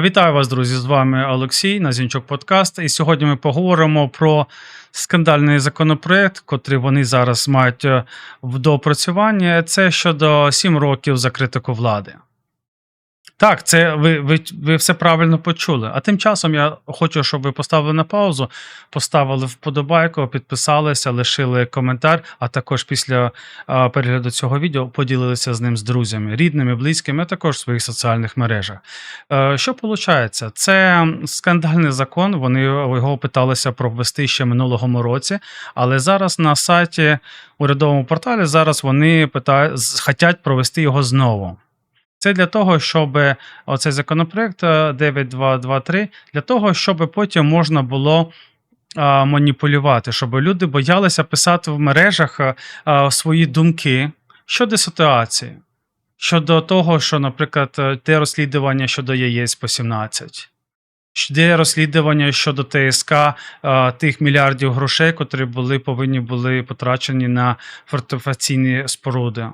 Вітаю вас, друзі! З вами Олексій Назінчук Подкаст. І сьогодні ми поговоримо про скандальний законопроект, котрий вони зараз мають е, в доопрацюванні. Це щодо 7 років за критику влади. Так, це ви, ви, ви все правильно почули. А тим часом я хочу, щоб ви поставили на паузу, поставили вподобайку, підписалися, лишили коментар, а також після а, перегляду цього відео поділилися з ним з друзями, рідними, близькими, а також в своїх соціальних мережах. Е, Що виходить? Це скандальний закон. Вони його питалися провести ще минулого році, але зараз на сайті урядовому порталі зараз вони питають, хочуть провести його знову. Це для того, щоб оцей законопроект е, 9223, для того, щоб потім можна було маніпулювати, щоб люди боялися писати в мережах а, свої думки щодо ситуації, щодо того, що, наприклад, е, те розслідування щодо ЄС по 17. Де розслідування щодо ТСК тих мільярдів грошей, котрі були повинні були потрачені на фортифікаційні споруди.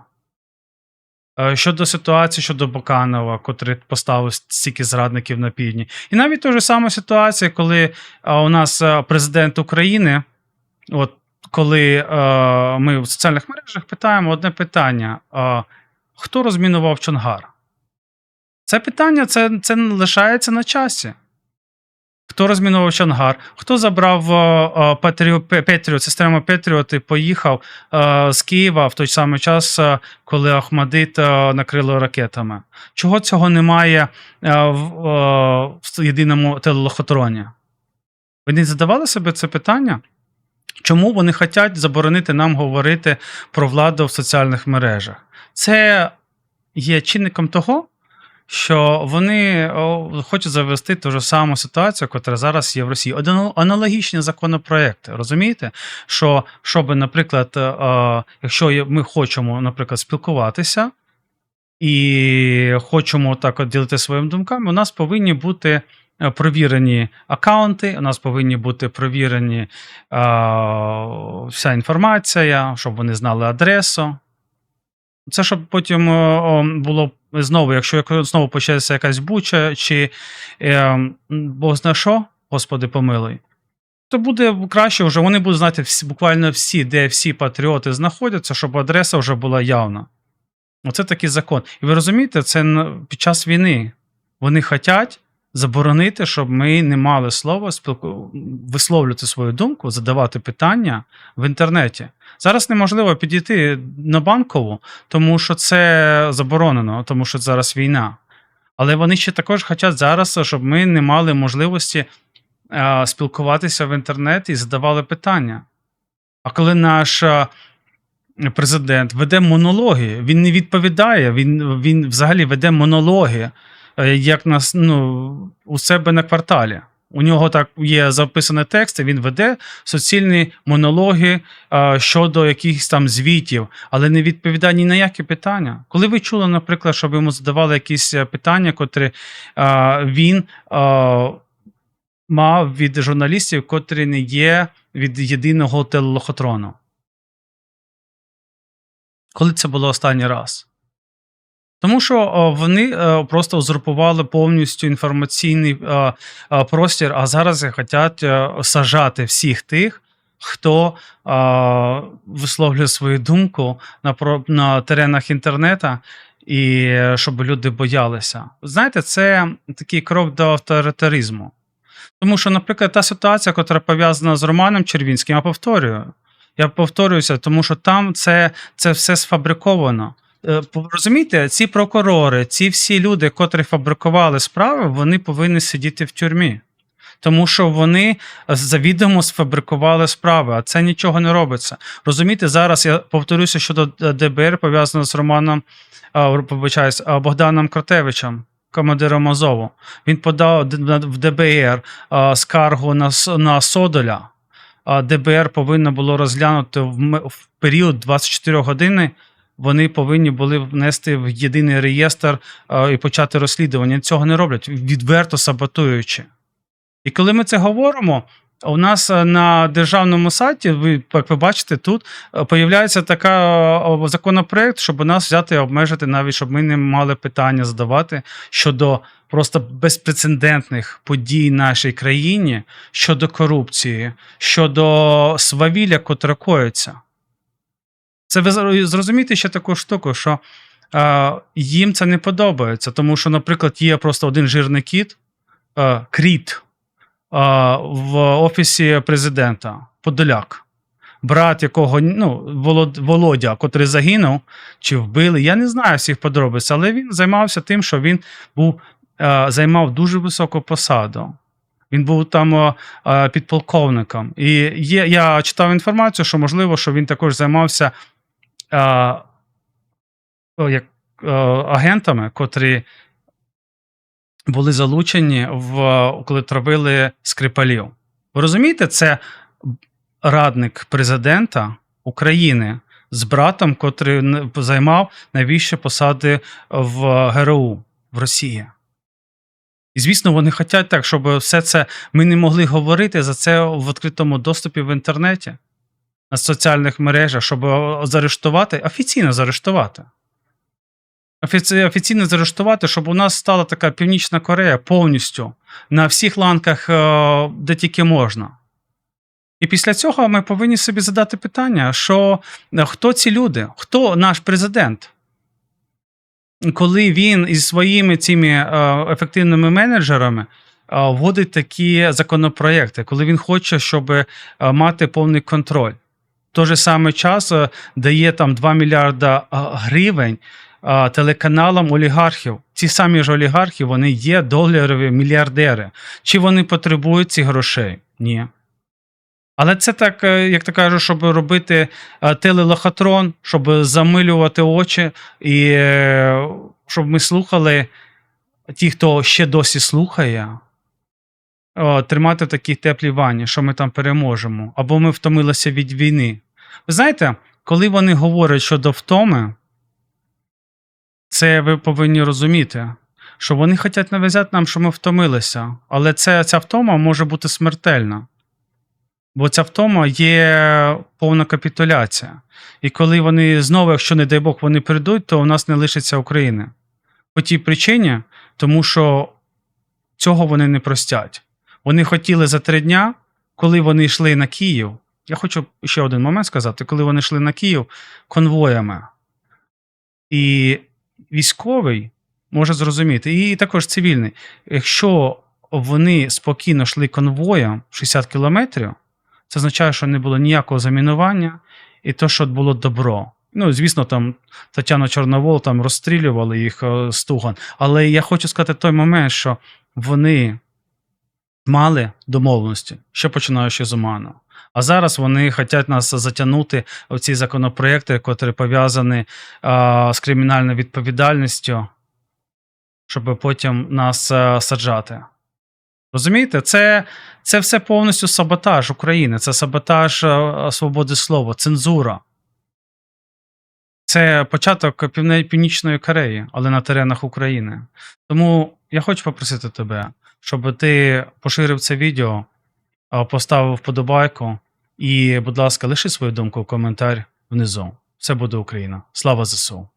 Е, Щодо ситуації щодо Боканова, котрий поставив стільки зрадників на півдні. І навіть та ж сама ситуація, коли е, у нас е, президент України, от коли ми в соціальних мережах питаємо одне питання: хто розмінував Чонгар? Це питання це, це лишається на часі. Хто розмінував Чонгар? Хто забрав е, Петріо, систему Петріот і поїхав е, з Києва в той самий час, е, коли Ахмадит е, накрило ракетами? Чого цього немає е, в, е, в єдиному телелохотроні? Ви не задавали себе це питання? Чому вони хочуть заборонити нам говорити про владу в соціальних мережах? Це є чинником того, що вони хочуть завести ту ж саму ситуацію, яка зараз є в Росії. Аналогічні законопроекти. Розумієте? Що, щоб, наприклад, е, е, якщо ми хочемо, наприклад, спілкуватися і хочемо так от ділити своїми думками, у нас повинні бути. е, Провірені аккаунти, у нас повинні бути провірені е, вся інформація, щоб вони знали адресу. Це щоб потім е, було знову, якщо знову почнеться якась буча, чи е, Бог зна що, Господи помилуй, то буде краще вже. Вони будуть знати всі, буквально всі, де всі патріоти знаходяться, щоб адреса вже була явна. Оце такий закон. І ви розумієте, це під час війни. Вони хочуть заборонити, щоб ми не мали слова спілку... висловлювати свою думку, задавати питання в інтернеті. Зараз неможливо підійти на банкову, тому що це заборонено, тому що зараз війна. Але вони ще також хочуть зараз, щоб ми не мали можливості е, спілкуватися в інтернеті і задавали питання. А коли наш е, президент веде монологи, він не відповідає, він, він взагалі веде монологи, як нас ну, у себе на кварталі. У нього так є записані тексти, він веде суцільні монологи е, щодо якихось там звітів, але не відповідає ні на які питання. Коли ви чули, наприклад, щоб йому задавали якісь е, питання, котрі е, він е, мав від журналістів, котрі не є від єдиного телелохотрону? Коли це було останній раз? Тому що вони е, просто узурпували повністю інформаційний е, е, простір, а зараз хочуть е, сажати всіх тих, хто е, висловлює свою думку на, на теренах інтернету, і е, щоб люди боялися. Знаєте, це такий крок до авторитаризму. Тому що, наприклад, та ситуація, яка пов'язана з Романом Червінським, я повторюю. Я повторююся, тому що там це, це все сфабриковано. Е, Розумієте, ці прокурори, ці всі люди, котрі фабрикували справи, вони повинні сидіти в тюрмі. Тому що вони завідомо сфабрикували справи, а це нічого не робиться. Розумієте, зараз я повторюся щодо е, ДБР, пов'язано з Романом, а, Богданом Кротевичем, командиром Азову. Він подав в ДБР скаргу на, на Содоля. ДБР повинно було розглянути в період 24 години. Вони повинні були внести в єдиний реєстр і почати розслідування. Цього не роблять, відверто саботуючи. І коли ми це говоримо, у нас е, на державному сайті, ви як ви бачите, тут е, появляється така е, законопроект, щоб нас взяти і обмежити, навіть щоб ми не мали питання задавати щодо просто безпрецедентних подій нашій країні щодо корупції, щодо свавілля, котре коїться. Це ви зрозумієте ще таку штуку, що е, їм це не подобається, тому що, наприклад, є просто один жирний кіт, е, кріт е, в офісі президента, Подоляк. Брат, якого ну, Володя, котрий загинув чи вбили. Я не знаю всіх подробиць, але він займався тим, що він був, е, займав дуже високу посаду. Він був там е, е, підполковником. І є, я читав інформацію, що можливо, що він також займався о, як, е, агентами, котрі були залучені в коли травили скрипалів. Ви розумієте, це радник президента України з братом, котрий займав найвищі посади в ГРУ в Росії. І звісно, вони хочуть так, щоб все це ми не могли говорити за це в відкритому доступі в інтернеті, на соціальних мережах, щоб е, заарештувати, офіційно заарештувати. Офіці- Офіційно заарештувати, щоб у нас стала така Північна Корея повністю на всіх ланках, е, де тільки можна. І після цього ми повинні собі задати питання, що е, хто ці люди, хто наш президент? Коли він із своїми цими ефективними менеджерами вводить такі законопроекти, коли він хоче, щоб мати повний контроль. Той же самий час е, дає там 2 мільярда е, гривень е, телеканалам олігархів. Ці самі ж олігархи, вони є доларові мільярдери. Чи вони потребують цих грошей? Ні. Але це так, як ти кажеш, щоб робити телелохотрон, щоб замилювати очі, і щоб ми слухали ті, хто ще досі слухає, тримати в такій теплій ванні, що ми там переможемо, або ми втомилися від війни. Ви знаєте, коли вони говорять щодо втоми, це ви повинні розуміти, що вони хочуть нав'язати нам, що ми втомилися, але це, ця втома може бути смертельна. Бо ця втома є повна капітуляція. І коли вони знову, якщо не дай Бог, вони прийдуть, то у нас не лишиться України. По тій причині, тому що цього вони не простять. Вони хотіли за три дня, коли вони йшли на Київ. Я хочу ще один момент сказати, коли вони йшли на Київ конвоями. І військовий може зрозуміти, і також цивільний, якщо вони спокійно йшли конвоєм 60 кілометрів, це означає, що не було ніякого замінування, і то, що було добро. Ну, звісно, там Тетяна Чорновол там розстрілювали їх е, стуган. Але я хочу сказати той момент, що вони мали домовленості, ще починаючи з Оману. А зараз вони хочуть нас затягнути в ці законопроекти, котрі пов'язані з кримінальною відповідальністю, щоб потім нас а, саджати. Розумієте, це, це все повністю саботаж України, це саботаж е, свободи слова, цензура. Це початок Північної Кореї, але на теренах України. Тому я хочу попросити тебе, щоб ти поширив це відео, поставив вподобайку і, будь ласка, лиши свою думку в коментар внизу. Все буде Україна. Слава ЗСУ!